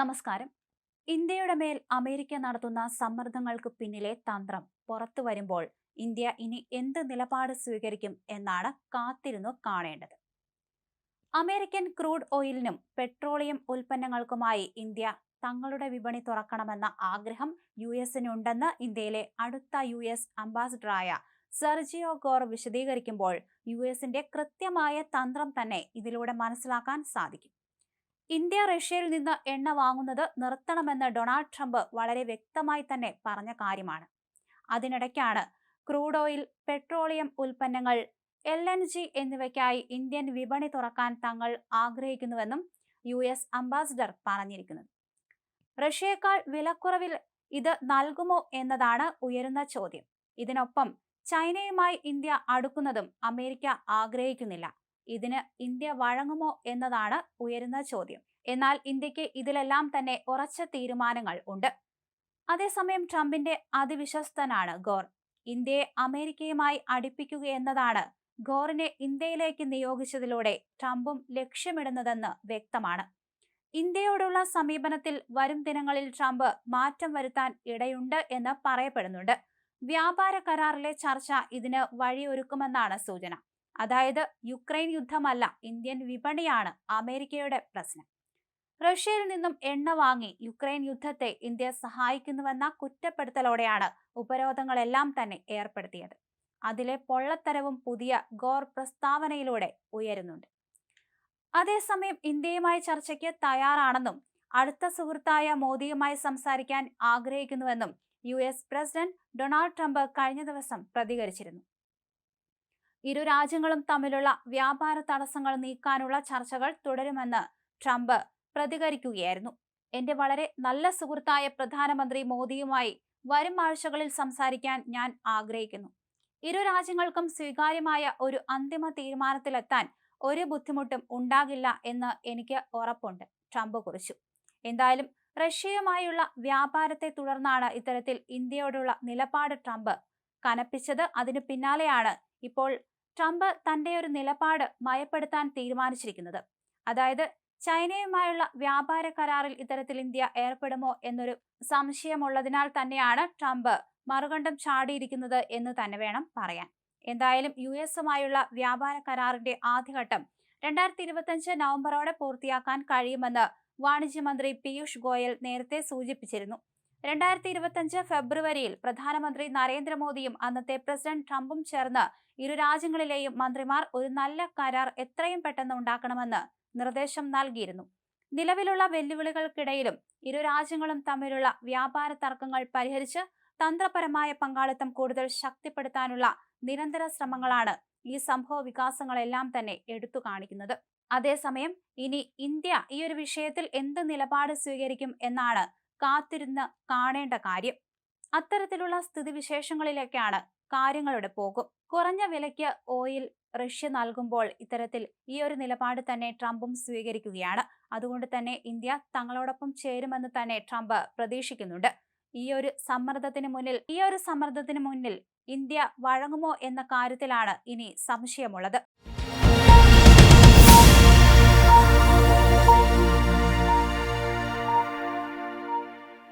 നമസ്കാരം. ഇന്ത്യയുടെ മേൽ അമേരിക്ക നടത്തുന്ന സമ്മർദ്ദങ്ങൾക്ക് പിന്നിലെ തന്ത്രം പുറത്തു വരുമ്പോൾ ഇന്ത്യ ഇനി എന്ത് നിലപാട് സ്വീകരിക്കും എന്നാണ് കാത്തിരുന്നു കാണേണ്ടത്. അമേരിക്കൻ ക്രൂഡ് ഓയിലിനും പെട്രോളിയം ഉൽപ്പന്നങ്ങൾക്കുമായി ഇന്ത്യ തങ്ങളുടെ വിപണി തുറക്കണമെന്ന ആഗ്രഹം യു എസിനുണ്ടെന്ന് ഇന്ത്യയിലെ അടുത്ത യു എസ് അംബാസിഡറായ സെർജിയോ ഗോർ വിശദീകരിക്കുമ്പോൾ യു എസിന്റെ കൃത്യമായ തന്ത്രം തന്നെ ഇതിലൂടെ മനസ്സിലാക്കാൻ സാധിക്കും. ഇന്ത്യ റഷ്യയിൽ നിന്ന് എണ്ണ വാങ്ങുന്നത് നിർത്തണമെന്ന് ഡൊണാൾഡ് ട്രംപ് വളരെ വ്യക്തമായി തന്നെ പറഞ്ഞ കാര്യമാണ്. അതിനിടയ്ക്കാണ് ക്രൂഡ് ഓയിൽ പെട്രോളിയം ഉൽപ്പന്നങ്ങൾ എൽ എൻ ജി എന്നിവയ്ക്കായി ഇന്ത്യൻ വിപണി തുറക്കാൻ തങ്ങൾ ആഗ്രഹിക്കുന്നുവെന്നും യു എസ് അംബാസിഡർ പറഞ്ഞിരിക്കുന്നത് റഷ്യയേക്കാൾ വിലക്കുറവിൽ ഇത് നൽകുമോ എന്നതാണ് ഉയരുന്ന ചോദ്യം. ഇതിനൊപ്പം ചൈനയുമായി ഇന്ത്യ അടുക്കുന്നതും അമേരിക്ക ആഗ്രഹിക്കുന്നില്ല. ഇതിന് ഇന്ത്യ വഴങ്ങുമോ എന്നതാണ് ഉയരുന്ന ചോദ്യം. എന്നാൽ ഇന്ത്യയ്ക്ക് ഇതിലെല്ലാം തന്നെ ഉറച്ച തീരുമാനങ്ങൾ ഉണ്ട്. അതേസമയം ട്രംപിന്റെ അതിവിശ്വസ്തനാണ് ഗോർ ഇന്ത്യയെ അമേരിക്കയുമായി അടുപ്പിക്കുക എന്നതാണ് ഗോറിനെ ഇന്ത്യയിലേക്ക് നിയോഗിച്ചതിലൂടെ ട്രംപും ലക്ഷ്യമിടുന്നതെന്ന് വ്യക്തമാണ്. ഇന്ത്യയോടുള്ള സമീപനത്തിൽ വരും ദിനങ്ങളിൽ ട്രംപ് മാറ്റം വരുത്താൻ ഇടയുണ്ട് എന്ന് പറയപ്പെടുന്നുണ്ട്. വ്യാപാര കരാറിലെ ചർച്ച ഇതിന് വഴിയൊരുക്കുമെന്നാണ് സൂചന. അതായത് യുക്രൈൻ യുദ്ധമല്ല ഇന്ത്യൻ വിപണിയാണ് അമേരിക്കയുടെ പ്രശ്നം. റഷ്യയിൽ നിന്നും എണ്ണ വാങ്ങി യുക്രൈൻ യുദ്ധത്തെ ഇന്ത്യ സഹായിക്കുന്നുവെന്ന കുറ്റപ്പെടുത്തലോടെയാണ് ഉപരോധങ്ങളെല്ലാം തന്നെ ഏർപ്പെടുത്തിയത്. അതിലെ പൊള്ളത്തരവും പുതിയ ഗോർ പ്രസ്താവനയിലൂടെ ഉയരുന്നുണ്ട്. അതേസമയം ഇന്ത്യയുമായി ചർച്ചയ്ക്ക് തയ്യാറാണെന്നും അടുത്ത സുഹൃത്തായ മോദിയുമായി സംസാരിക്കാൻ ആഗ്രഹിക്കുന്നുവെന്നും U S president Donald Trump കഴിഞ്ഞ ദിവസം പ്രതികരിച്ചിരുന്നു. ഇരു രാജ്യങ്ങളും തമ്മിലുള്ള വ്യാപാര തടസ്സങ്ങൾ നീക്കാനുള്ള ചർച്ചകൾ തുടരുമെന്ന് ട്രംപ് പ്രതികരിക്കുകയായിരുന്നു. എന്റെ വളരെ നല്ല സുഹൃത്തായ പ്രധാനമന്ത്രി മോദിയുമായി വരും ആഴ്ചകളിൽ സംസാരിക്കാൻ ഞാൻ ആഗ്രഹിക്കുന്നു. ഇരു രാജ്യങ്ങൾക്കും സ്വീകാര്യമായ ഒരു അന്തിമ തീരുമാനത്തിലെത്താൻ ഒരു ബുദ്ധിമുട്ടും ഉണ്ടാകില്ല എന്ന് എനിക്ക് ഉറപ്പുണ്ട് ട്രംപ് കുറിച്ചു. എന്തായാലും റഷ്യയുമായുള്ള വ്യാപാരത്തെ തുടർന്നാണ് ഇത്തരത്തിൽ ഇന്ത്യയോടുള്ള നിലപാട് ട്രംപ് കനപ്പിച്ചത്. അതിനു പിന്നാലെയാണ് ഇപ്പോൾ ട്രംപ് തന്റെ ഒരു നിലപാട് മയപ്പെടുത്താൻ തീരുമാനിച്ചിരിക്കുന്നത്. അതായത് ചൈനയുമായുള്ള വ്യാപാര കരാറിൽ ഇത്തരത്തിൽ ഇന്ത്യ ഏർപ്പെടുമോ എന്നൊരു സംശയമുള്ളതിനാൽ തന്നെയാണ് ട്രംപ് മറുകണ്ഠം ചാടിയിരിക്കുന്നത് എന്ന് തന്നെ വേണം പറയാൻ. എന്തായാലും യു എസുമായുള്ള വ്യാപാര കരാറിന്റെ ആദ്യഘട്ടം രണ്ടായിരത്തി ഇരുപത്തിയഞ്ച് നവംബറോടെ പൂർത്തിയാക്കാൻ കഴിയുമെന്ന് വാണിജ്യമന്ത്രി പീയൂഷ് ഗോയൽ നേരത്തെ സൂചിപ്പിച്ചിരുന്നു. രണ്ടായിരത്തി ഇരുപത്തിയഞ്ച് ഫെബ്രുവരിയിൽ പ്രധാനമന്ത്രി നരേന്ദ്രമോദിയും അന്നത്തെ പ്രസിഡന്റ് ട്രംപും ചേർന്ന് ഇരു രാജ്യങ്ങളിലെയും മന്ത്രിമാർ ഒരു നല്ല കരാർ എത്രയും പെട്ടെന്ന് ഉണ്ടാക്കണമെന്ന് നിർദ്ദേശം നൽകിയിരുന്നു. നിലവിലുള്ള വെല്ലുവിളികൾക്കിടയിലും ഇരു രാജ്യങ്ങളും തമ്മിലുള്ള വ്യാപാര തർക്കങ്ങൾ പരിഹരിച്ച് തന്ത്രപരമായ പങ്കാളിത്തം കൂടുതൽ ശക്തിപ്പെടുത്താനുള്ള നിരന്തര ശ്രമങ്ങളാണ് ഈ സംഭവ വികാസങ്ങളെല്ലാം തന്നെ എടുത്തു കാണിക്കുന്നത്. അതേസമയം ഇനി ഇന്ത്യ ഈ ഒരു വിഷയത്തിൽ എന്ത് നിലപാട് സ്വീകരിക്കും എന്നാണ് കാത്തിരുന്ന് കാണേണ്ട കാര്യം. അത്തരത്തിലുള്ള സ്ഥിതിവിശേഷങ്ങളിലേക്കാണ് കാര്യങ്ങളുടെ പോകും കുറഞ്ഞ വിലയ്ക്ക് ഓയിൽ റഷ്യ നൽകുമ്പോൾ ഇത്തരത്തിൽ ഈ ഒരു നിലപാട് തന്നെ ട്രംപും സ്വീകരിക്കുകയാണ്. അതുകൊണ്ട് തന്നെ ഇന്ത്യ തങ്ങളോടൊപ്പം ചേരുമെന്ന് തന്നെ ട്രംപ് പ്രതീക്ഷിക്കുന്നുണ്ട്. ഈ ഒരു സമ്മർദ്ദത്തിന് മുന്നിൽ ഈ ഒരു സമ്മർദ്ദത്തിന് മുന്നിൽ ഇന്ത്യ വഴങ്ങുമോ എന്ന കാര്യത്തിലാണ് ഇനി സംശയമുള്ളത്.